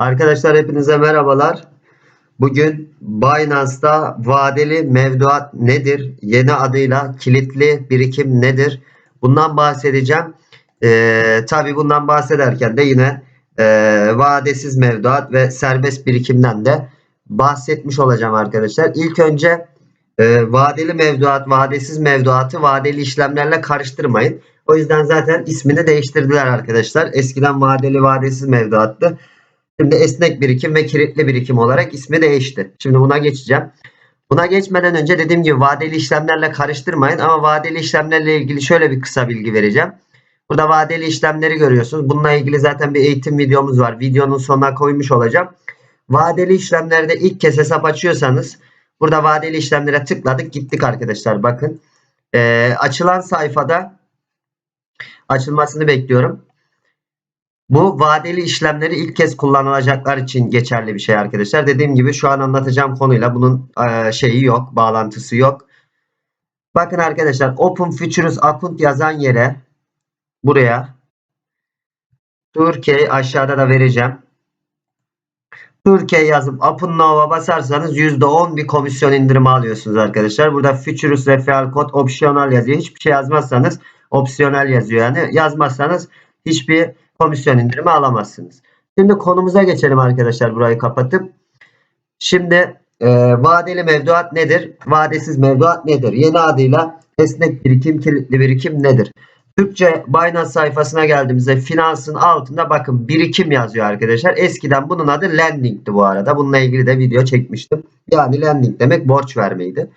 Arkadaşlar hepinize merhabalar. Bugün Binance'da vadeli mevduat nedir? Yeni adıyla kilitli birikim nedir? Bundan bahsedeceğim. Ee, tabii bundan bahsederken de yine e, vadesiz mevduat ve serbest birikimden de bahsetmiş olacağım arkadaşlar. İlk önce e, vadeli mevduat, vadesiz mevduatı vadeli işlemlerle karıştırmayın. O yüzden zaten ismini değiştirdiler arkadaşlar. Eskiden vadeli vadesiz mevduattı. Şimdi esnek birikim ve kilitli birikim olarak ismi değişti. Şimdi buna geçeceğim. Buna geçmeden önce dediğim gibi vadeli işlemlerle karıştırmayın ama vadeli işlemlerle ilgili şöyle bir kısa bilgi vereceğim. Burada vadeli işlemleri görüyorsunuz. Bununla ilgili zaten bir eğitim videomuz var. Videonun sonuna koymuş olacağım. Vadeli işlemlerde ilk kez hesap açıyorsanız burada vadeli işlemlere tıkladık gittik arkadaşlar bakın. Ee, açılan sayfada açılmasını bekliyorum. Bu vadeli işlemleri ilk kez kullanılacaklar için geçerli bir şey arkadaşlar. Dediğim gibi şu an anlatacağım konuyla bunun e, şeyi yok, bağlantısı yok. Bakın arkadaşlar Open Futures Account yazan yere buraya Türkiye aşağıda da vereceğim. Türkiye yazıp Open Now'a basarsanız %10 bir komisyon indirimi alıyorsunuz arkadaşlar. Burada Futures Referral Code opsiyonel yazıyor. Hiçbir şey yazmazsanız opsiyonel yazıyor yani. Yazmazsanız hiçbir komisyon indirimi alamazsınız. Şimdi konumuza geçelim arkadaşlar burayı kapatıp. Şimdi e, vadeli mevduat nedir? Vadesiz mevduat nedir? Yeni adıyla esnek birikim, kilitli birikim nedir? Türkçe Binance sayfasına geldiğimizde finansın altında bakın birikim yazıyor arkadaşlar. Eskiden bunun adı lending'ti bu arada. Bununla ilgili de video çekmiştim. Yani lending demek borç vermeydi.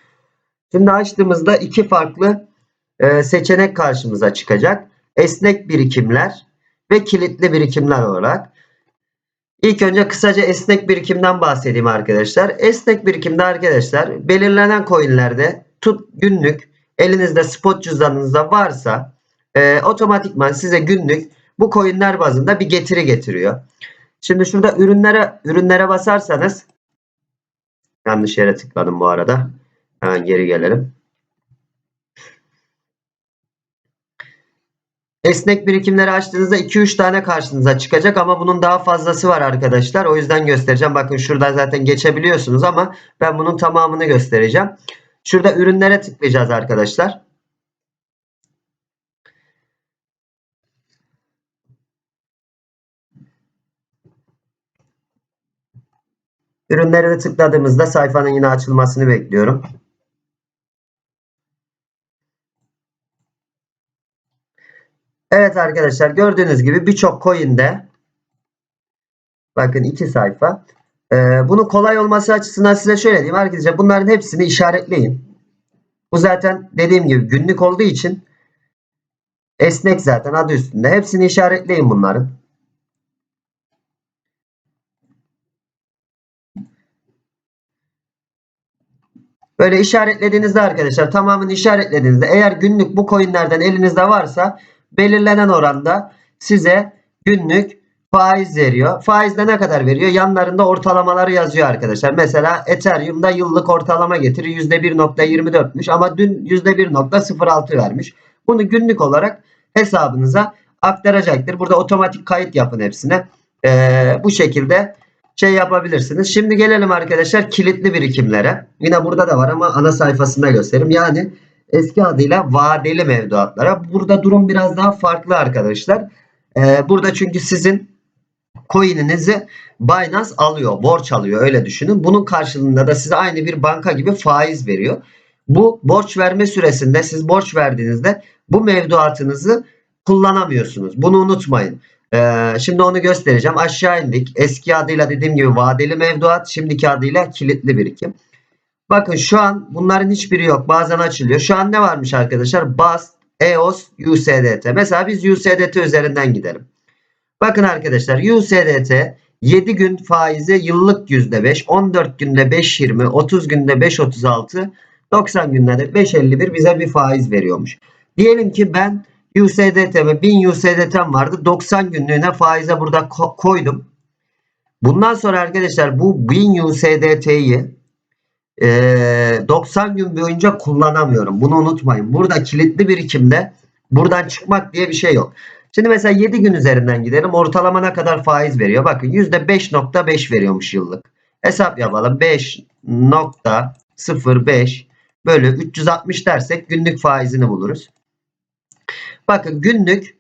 Şimdi açtığımızda iki farklı e, seçenek karşımıza çıkacak. Esnek birikimler ve kilitli birikimler olarak. İlk önce kısaca esnek birikimden bahsedeyim arkadaşlar. Esnek birikimde arkadaşlar belirlenen coinlerde tut günlük elinizde spot cüzdanınızda varsa e, otomatikman size günlük bu coinler bazında bir getiri getiriyor. Şimdi şurada ürünlere ürünlere basarsanız yanlış yere tıkladım bu arada. Hemen geri gelelim. Esnek birikimleri açtığınızda 2-3 tane karşınıza çıkacak ama bunun daha fazlası var arkadaşlar. O yüzden göstereceğim. Bakın şuradan zaten geçebiliyorsunuz ama ben bunun tamamını göstereceğim. Şurada ürünlere tıklayacağız arkadaşlar. Ürünlere tıkladığımızda sayfanın yine açılmasını bekliyorum. Evet arkadaşlar gördüğünüz gibi birçok coin'de bakın iki sayfa. Ee, bunun kolay olması açısından size şöyle diyeyim arkadaşlar bunların hepsini işaretleyin. Bu zaten dediğim gibi günlük olduğu için esnek zaten adı üstünde. Hepsini işaretleyin bunların. Böyle işaretlediğinizde arkadaşlar tamamını işaretlediğinizde eğer günlük bu coinlerden elinizde varsa belirlenen oranda size günlük faiz veriyor. Faizde ne kadar veriyor? Yanlarında ortalamaları yazıyor arkadaşlar. Mesela Ethereum'da yıllık ortalama getiri %1.24'müş ama dün %1.06 vermiş. Bunu günlük olarak hesabınıza aktaracaktır. Burada otomatik kayıt yapın hepsine. Ee, bu şekilde şey yapabilirsiniz. Şimdi gelelim arkadaşlar kilitli birikimlere. Yine burada da var ama ana sayfasında göstereyim. Yani eski adıyla vadeli mevduatlara. Burada durum biraz daha farklı arkadaşlar. Ee, burada çünkü sizin coin'inizi Binance alıyor, borç alıyor öyle düşünün. Bunun karşılığında da size aynı bir banka gibi faiz veriyor. Bu borç verme süresinde siz borç verdiğinizde bu mevduatınızı kullanamıyorsunuz. Bunu unutmayın. Ee, şimdi onu göstereceğim. Aşağı indik. Eski adıyla dediğim gibi vadeli mevduat, şimdiki adıyla kilitli birikim. Bakın şu an bunların hiçbiri yok. Bazen açılıyor. Şu an ne varmış arkadaşlar? BAS, EOS, USDT. Mesela biz USDT üzerinden gidelim. Bakın arkadaşlar USDT 7 gün faizi yıllık %5, 14 günde 5.20, 30 günde 5.36, 90 günde de 5.51 bize bir faiz veriyormuş. Diyelim ki ben USDT'me 1000 USDT'm vardı. 90 günlüğüne faize burada ko- koydum. Bundan sonra arkadaşlar bu 1000 USDT'yi e, 90 gün boyunca kullanamıyorum. Bunu unutmayın. Burada kilitli birikimde buradan çıkmak diye bir şey yok. Şimdi mesela 7 gün üzerinden gidelim. Ortalama ne kadar faiz veriyor? Bakın %5.5 veriyormuş yıllık. Hesap yapalım. 5.05 bölü 360 dersek günlük faizini buluruz. Bakın günlük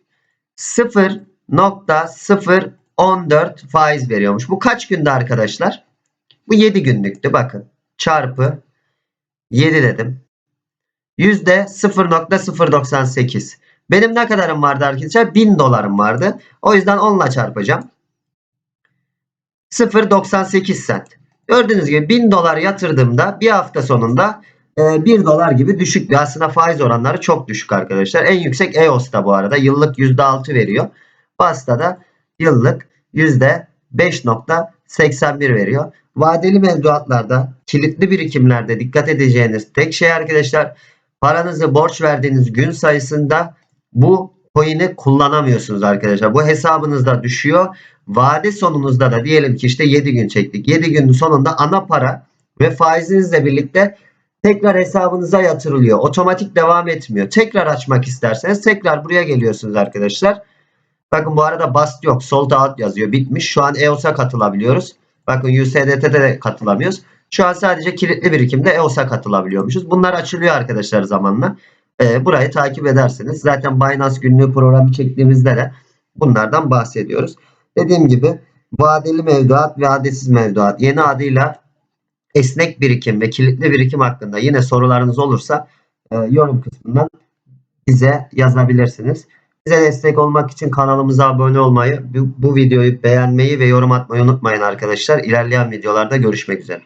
0.014 faiz veriyormuş. Bu kaç günde arkadaşlar? Bu 7 günlüktü bakın. Çarpı 7 dedim. Yüzde 0.098. Benim ne kadarım vardı arkadaşlar? 1000 dolarım vardı. O yüzden 10 ile çarpacağım. 0.98 sent. Gördüğünüz gibi 1000 dolar yatırdığımda bir hafta sonunda 1 dolar gibi düşük bir aslında faiz oranları çok düşük arkadaşlar. En yüksek EOS'ta bu arada yıllık %6 veriyor. BAS'ta da yıllık %5.81 veriyor. Vadeli mevduatlarda kilitli birikimlerde dikkat edeceğiniz tek şey arkadaşlar paranızı borç verdiğiniz gün sayısında bu coin'i kullanamıyorsunuz arkadaşlar. Bu hesabınızda düşüyor. Vade sonunuzda da diyelim ki işte 7 gün çektik. 7 günün sonunda ana para ve faizinizle birlikte tekrar hesabınıza yatırılıyor. Otomatik devam etmiyor. Tekrar açmak isterseniz tekrar buraya geliyorsunuz arkadaşlar. Bakın bu arada bast yok. Sold out yazıyor. Bitmiş. Şu an EOS'a katılabiliyoruz. Bakın USDT'de de katılamıyoruz. Şu an sadece kilitli birikimde EOS'a katılabiliyormuşuz. Bunlar açılıyor arkadaşlar zamanla. Ee, burayı takip edersiniz. Zaten Binance günlüğü programı çektiğimizde de bunlardan bahsediyoruz. Dediğim gibi vadeli mevduat ve vadesiz mevduat yeni adıyla esnek birikim ve kilitli birikim hakkında yine sorularınız olursa e, yorum kısmından bize yazabilirsiniz. Bize destek olmak için kanalımıza abone olmayı, bu, videoyu beğenmeyi ve yorum atmayı unutmayın arkadaşlar. İlerleyen videolarda görüşmek üzere.